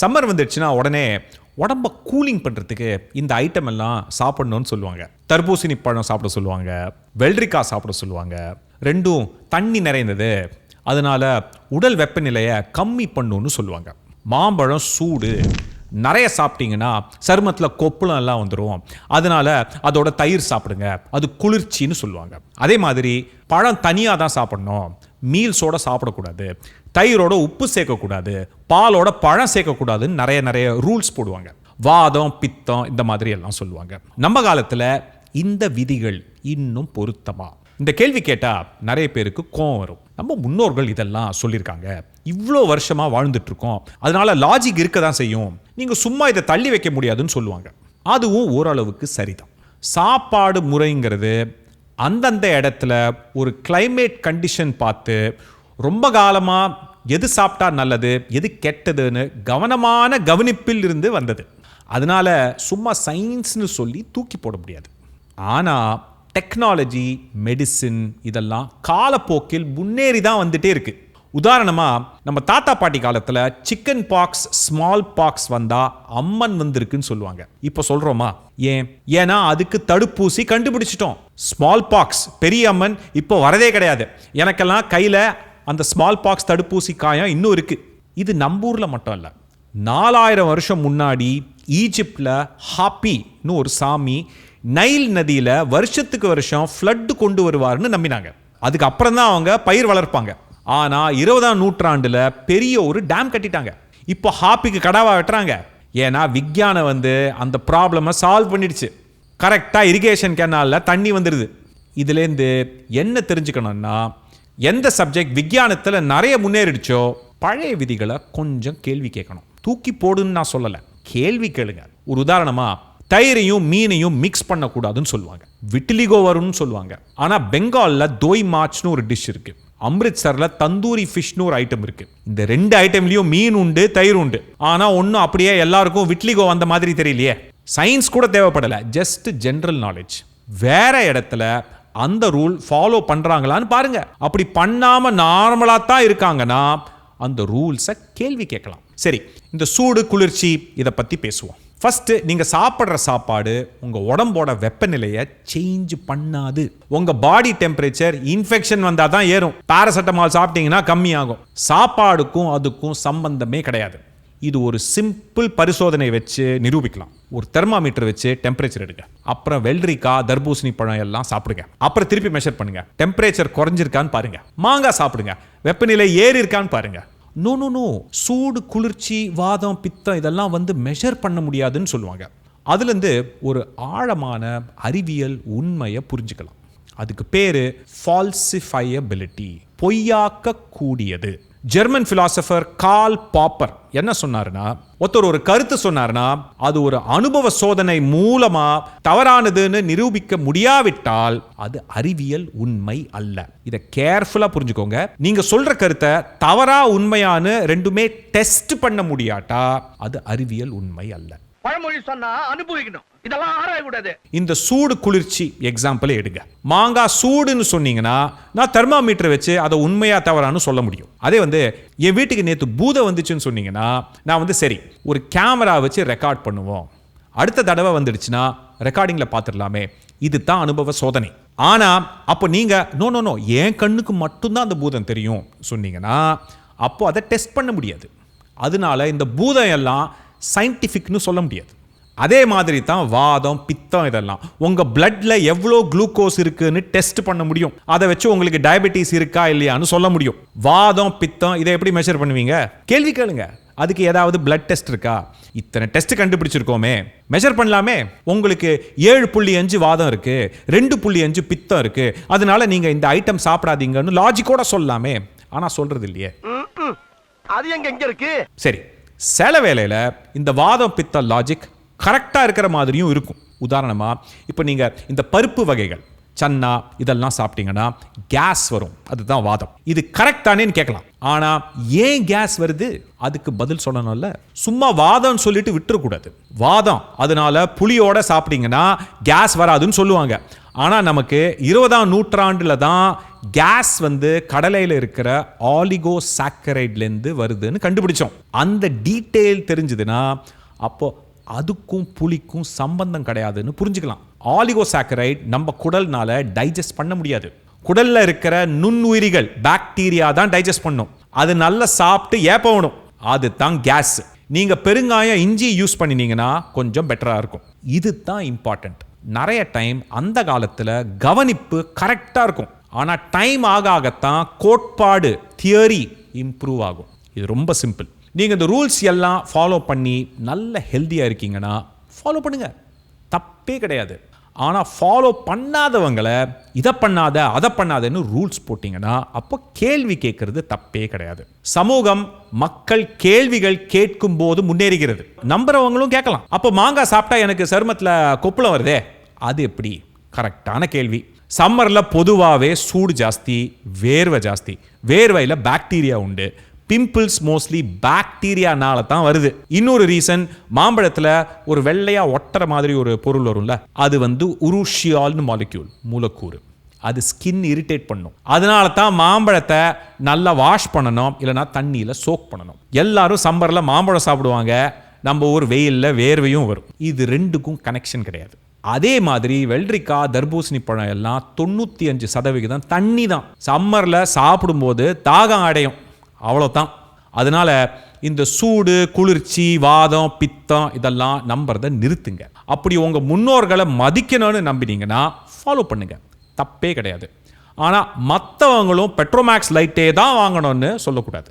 Summer வந்துடுச்சுன்னா உடனே உடம்ப கூலிங் பண்ணுறதுக்கு இந்த ஐட்டம் எல்லாம் சாப்பிடணும்னு சொல்லுவாங்க. தர்பூசணி பழம் சாப்பிட சொல்லுவாங்க. வெள்ளரிக்காய் சாப்பிட சொல்லுவாங்க. ரெண்டும் தண்ணி நிறைந்தது. அதனால் உடல் வெப்பநிலையை கம்மி பண்ணுன்னு சொல்லுவாங்க. மாம்பழம் சூடு. நிறைய சாப்பிட்டீங்கன்னா சருமத்தில் கொப்பளம் எல்லாம் வந்துடும் அதனால அதோட தயிர் சாப்பிடுங்க. அது குளிர்ச்சின்னு சொல்லுவாங்க. அதே மாதிரி பழம் தனியாக தான் சாப்பிடணும். மீல்ஸோட சாப்பிடக்கூடாது. தயிரோட உப்பு சேர்க்கக்கூடாது பாலோட பழம் சேர்க்கக்கூடாதுன்னு நிறைய நிறைய ரூல்ஸ் போடுவாங்க. வாதம் பித்தம் இந்த மாதிரி எல்லாம் சொல்லுவாங்க. நம்ம காலத்தில் இந்த விதிகள் இன்னும் பொருத்தமா? இந்த கேள்வி கேட்டால் நிறைய பேருக்கு கோவம் வரும். நம்ம முன்னோர்கள் இதெல்லாம் சொல்லியிருக்காங்க. இவ்வளோ வருஷமாக வாழ்ந்துட்டு இருக்கோம் அதனால லாஜிக் இருக்க தான் செய்யும். நீங்கள் சும்மா இதை தள்ளி வைக்க முடியாதுன்னு சொல்லுவாங்க. அதுவும் ஓரளவுக்கு சரிதான். சாப்பாடு முறைங்கிறது அந்தந்த இடத்துல ஒரு கிளைமேட் கண்டிஷன் பார்த்து ரொம்ப காலமாக எது சாப்பிட்டா நல்லது எது கெட்டதுன்னு கவனமான கவனிப்பில் இருந்து வந்தது. அதனால சும்மா சயின்ஸ்னு சொல்லி தூக்கி போட முடியாது. ஆனால் டெக்னாலஜி மெடிசின் இதெல்லாம் காலப்போக்கில் முன்னேறி தான் வந்துட்டே இருக்கு. உதாரணமாக நம்ம தாத்தா பாட்டி காலத்தில் சிக்கன் பாக்ஸ் ஸ்மால் பாக்ஸ் வந்தால் அம்மன் வந்திருக்குன்னு சொல்லுவாங்க. இப்போ சொல்கிறோமா ஏன்? ஏன்னா அதுக்கு தடுப்பூசி கண்டுபிடிச்சிட்டோம். ஸ்மால் பாக்ஸ் பெரிய அம்மன் இப்போ வரதே கிடையாது. எனக்கெல்லாம் கையில் அந்த ஸ்மால் பாக்ஸ் தடுப்பூசி காயம் இன்னும் இருக்குது இது நம்பூர்ல மட்டும் இல்லை. நாலாயிரம் வருஷம் முன்னாடி ஈஜிப்டில் ஹாப்பின்னு ஒரு சாமி நைல் நதியில் வருஷத்துக்கு வருஷம் ஃப்ளட்டு கொண்டு வருவார்னு நம்பினாங்க. அதுக்கப்புறம் தான் அவங்க பயிர் வளர்ப்பாங்க. ஆனால் இருபதாம் நூற்றாண்டில் பெரிய ஒரு டேம் கட்டிட்டாங்க. இப்போ ஹாப்பிக்கு கடாவா வெட்டுறாங்க. ஏன்னா விஞ்ஞானம் வந்து அந்த ப்ராப்ளமை சால்வ் பண்ணிடுச்சு. கரெக்டாக இரிகேஷன் கேனாலில் தண்ணி வந்துடுது இதுலேருந்து என்ன தெரிஞ்சுக்கணும்னா எந்த சப்ஜெக்ட் விஞ்ஞானத்தில் நிறைய முன்னேறிடுச்சோ பழைய விதிகளை கொஞ்சம் கேள்வி கேட்கணும். தூக்கி போடுன்னு நான் சொல்லலை. கேள்வி கேளுங்க. ஒரு உதாரணமா தயிரையும் மீனையும் மிக்ஸ் பண்ணக்கூடாதுன்னு சொல்லுவாங்க. விட்டிலிகோ வரும்னு சொல்லுவாங்க. ஆனால் பெங்காலில் தோய் மாச்னு ஒரு டிஷ் இருக்கு. அம்ரித்சரில் தந்தூரி ஃபிஷ்னு ஒரு ஐட்டம் இருக்கு. இந்த ரெண்டு ஐட்டம்லையும் மீன் உண்டு தயிர் உண்டு. ஆனால் ஒன்றும் அப்படியே எல்லாருக்கும் விட்லிகோ வந்த மாதிரி தெரியலையே. சயின்ஸ் கூட தேவைப்படலை. ஜஸ்ட் ஜென்ரல் நாலேஜ் வேற இடத்துல அந்த ரூல் ஃபாலோ பண்ணுறாங்களான்னு பாருங்க. அப்படி பண்ணாமல் நார்மலாக தான் இருக்காங்கன்னா அந்த ரூல்ஸை கேள்வி கேட்கலாம். சரி இந்த சூடு குளிர்ச்சி இதை பற்றி பேசுவோம். ஃபஸ்ட்டு நீங்கள் சாப்பிட்ற சாப்பாடு உங்கள் உடம்போட வெப்பநிலையை சேஞ்ச் பண்ணாது. உங்கள் பாடி டெம்பரேச்சர் இன்ஃபெக்ஷன் வந்தால் தான் ஏறும். பேராசெட்டமால் சாப்பிட்டீங்கன்னா கம்மியாகும். சாப்பாடுக்கும் அதுக்கும் சம்பந்தமே கிடையாது. இது ஒரு சிம்பிள் பரிசோதனை வச்சு நிரூபிக்கலாம். ஒரு தெர்மாமீட்டர் வச்சு டெம்பரேச்சர் எடுங்க. அப்புறம் வெள்ளரிக்காய் தர்பூசணி பழம் எல்லாம் சாப்பிடுங்க. அப்புறம் திருப்பி மெஷர் பண்ணுங்க. டெம்பரேச்சர் குறைஞ்சிருக்கான்னு பாருங்க. மாங்காய் சாப்பிடுங்க. வெப்பநிலை ஏறி இருக்கான்னு பாருங்க. நோ நோ நோ சூடு குளிர்ச்சி வாதம் பித்தம் இதெல்லாம் வந்து மெஷர் பண்ண முடியாதுன்னு சொல்லுவாங்க. அதுலேருந்து ஒரு ஆழமான அறிவியல் உண்மையை புரிஞ்சுக்கலாம். அதுக்கு பேர் ஃபால்சிஃபையபிலிட்டி பொய்யாக்க கூடியது ஜெர்மன் பிலாசபர் கால் பாப்பர் என்ன சொன்னாருன்னா ஒருத்தர் ஒரு கருத்து சொன்னாருன்னா அது ஒரு அனுபவ சோதனை மூலமா தவறானதுன்னு நிரூபிக்க முடியாவிட்டால் அது அறிவியல் உண்மை அல்ல. இதை கேர்ஃபுல்லா புரிஞ்சுக்கோங்க. நீங்க சொல்ற கருத்தை தவறா உண்மையான்னு ரெண்டுமே டெஸ்ட் பண்ண முடியாட்டா அது அறிவியல் உண்மை அல்ல. பழமொழி சொன்னா அனுபவிக்கணும். இதெல்லாம் ஆராயக்கூடாது இந்த சூடு குளிர்ச்சி எக்ஸாம்பிளே எடுங்க. மாங்காய் சூடுன்னு சொன்னீங்கன்னா நான் தெர்மாமீட்டர் வச்சு அதை உண்மையா தவறான்னு சொல்ல முடியும். அதே வந்து என் வீட்டுக்கு நேற்று பூதம் வந்துச்சுன்னு சொன்னீங்கன்னா நான் வந்து சரி ஒரு கேமரா வச்சு ரெக்கார்ட் பண்ணுவோம். அடுத்த தடவை வந்துடுச்சுன்னா ரெக்கார்டிங்கில் பார்த்துடலாமே. இது தான் அனுபவ சோதனை. ஆனால் அப்போ நீங்கள் நோ நோ நோ என் கண்ணுக்கு மட்டும்தான் அந்த பூதம் தெரியும் சொன்னீங்கன்னா அப்போ அதை டெஸ்ட் பண்ண முடியாது. அதனால இந்த பூதம் எல்லாம் சயின்டிஃபிக்னு சொல்ல முடியாது. அதே மாதிரி தான் வாதம் பித்தம் இதெல்லாம். உங்க பிளட்ல எவ்வளோ குளுக்கோஸ் இருக்குன்னு டெஸ்ட் பண்ண முடியும். அதை வச்சு உங்களுக்கு டயபெட்டிஸ் இருக்கா இல்லையான்னு சொல்ல முடியும். வாதம் பித்தம் இதை எப்படி மெஷர் பண்ணுவீங்க? கேள்வி கேளுங்க. அதுக்கு ஏதாவது பிளட் டெஸ்ட் இருக்கா? இத்தனை டெஸ்ட் கண்டுபிடிச்சிருக்கோமே. மெஷர் பண்ணலாமே. உங்களுக்கு ஏழு புள்ளி அஞ்சு வாதம் இருக்கு. ரெண்டு புள்ளி அஞ்சு பித்தம் இருக்கு. அதனால நீங்க இந்த ஐட்டம் சாப்பிடாதீங்கன்னு லாஜிக்கோட சொல்லலாமே ஆனா சொல்றது இல்லையே. அது எங்க எங்க இருக்கு? சரி. சில வேளையில் இந்த வாதம் பித்த லாஜிக் கரெக்டாக இருக்கிற மாதிரியும் இருக்கும். உதாரணமாக இப்போ நீங்கள் இந்த பருப்பு வகைகள் சன்னா இதெல்லாம் சாப்பிட்டீங்கன்னா கேஸ் வரும். அதுதான் வாதம். இது கரெக்ட் தானேன்னு கேட்கலாம். ஆனால் ஏன் கேஸ் வருது? அதுக்கு பதில் சொல்லணும்ல. சும்மா வாதம்னு சொல்லிட்டு விட்டுறக்கூடாது. வாதம். அதனால புளியோட சாப்பிட்டீங்கன்னா கேஸ் வராதுன்னு சொல்லுவாங்க. ஆனால் நமக்கு இருபதாம் நூற்றாண்டில் தான் கேஸ் வந்து கடலையில் இருக்கிற ஆலிகோ சாக்கரைட்லேருந்து வருதுன்னு கண்டுபிடிச்சோம். அந்த டீட்டெயில் தெரிஞ்சுதுன்னா அப்போது அதுக்கும் புளிக்கும் சம்பந்தம் கிடையாதுன்னு புரிஞ்சுக்கலாம். ஆலிகோ சாக்கரைட் நம்ம குடல்னால டைஜஸ்ட் பண்ண முடியாது. குடல்ல இருக்கிற நுண்ணுயிரிகள் பாக்டீரியா தான் டைஜஸ்ட் பண்ணும். அது நல்லா சாப்பிட்டு ஏப்பவணும். அது தான் கேஸ் நீங்க பெருங்காயம் இஞ்சி யூஸ் பண்ணினீங்கன்னா கொஞ்சம் பெட்டரா இருக்கும். இது தான் இம்பார்ட்டன்ட் நிறைய டைம் அந்த காலத்துல கவனிப்பு கரெக்டா இருக்கும். ஆனா டைம் ஆக ஆகத்தான் கோட்பாடு தியரி இம்ப்ரூவ் ஆகும். இது ரொம்ப சிம்பிள் நீங்கள் இந்த ரூல்ஸ் எல்லாம் ஃபாலோ பண்ணி நல்ல ஹெல்த்தியாக இருக்கீங்கன்னா ஃபாலோ பண்ணுங்கள் தப்பே கிடையாது. ஆனால் ஃபாலோ பண்ணாதவங்களை இதை பண்ணாத அதை பண்ணாதன்னு ரூல்ஸ் போட்டிங்கன்னா அப்போ கேள்வி கேட்கறது தப்பே கிடையாது. சமூகம் மக்கள் கேள்விகள் கேட்கும் போது முன்னேறுகிறது. நம்புறவங்களும் கேட்கலாம். அப்போ மாங்காய் சாப்பிட்டா எனக்கு சருமத்தில் கொப்பளம் வருதே? அது எப்படி? கரெக்டான கேள்வி. சம்மரில் பொதுவாகவே சூடு ஜாஸ்தி வேர்வை ஜாஸ்தி. வேர்வையில் பாக்டீரியா உண்டு. பிம்பிள்ஸ் மோஸ்ட்லி பாக்டீரியானால தான் வருது. இன்னொரு ரீசன் மாம்பழத்தில் ஒரு வெள்ளையாக ஒட்டுற மாதிரி ஒரு பொருள் வரும்ல அது வந்து உருஷியால்னு மாலிக்யூல் மூலக்கூறு. அது ஸ்கின் இரிட்டேட் பண்ணும். அதனால தான் மாம்பழத்தை நல்லா வாஷ் பண்ணணும் இல்லைனா தண்ணியில் சோக் பண்ணணும். எல்லாரும் சம்மரில் மாம்பழம் சாப்பிடுவாங்க நம்ம ஊர் வெயிலில் வேர்வையும் வரும். இது ரெண்டுக்கும் கனெக்ஷன் கிடையாது. அதே மாதிரி வெள்ளரிக்காய் தர்பூசணி பழம் எல்லாம் தொண்ணூற்றி அஞ்சு சதவிகிதம் தண்ணி தான் சம்மரில் சாப்பிடும்போது தாகம் அடையும். அவ்வளோதான் அதனால் இந்த சூடு குளிர்ச்சி வாதம் பித்தம் இதெல்லாம் நம்புறத நிறுத்துங்க. அப்படி உங்கள் முன்னோர்களை மதிக்கணும்னு நம்பினீங்கன்னா ஃபாலோ பண்ணுங்கள் தப்பே கிடையாது. ஆனால் மற்றவங்களும் பெட்ரோமேக்ஸ் லைட்டே தான் வாங்கணும்னு சொல்லக்கூடாது.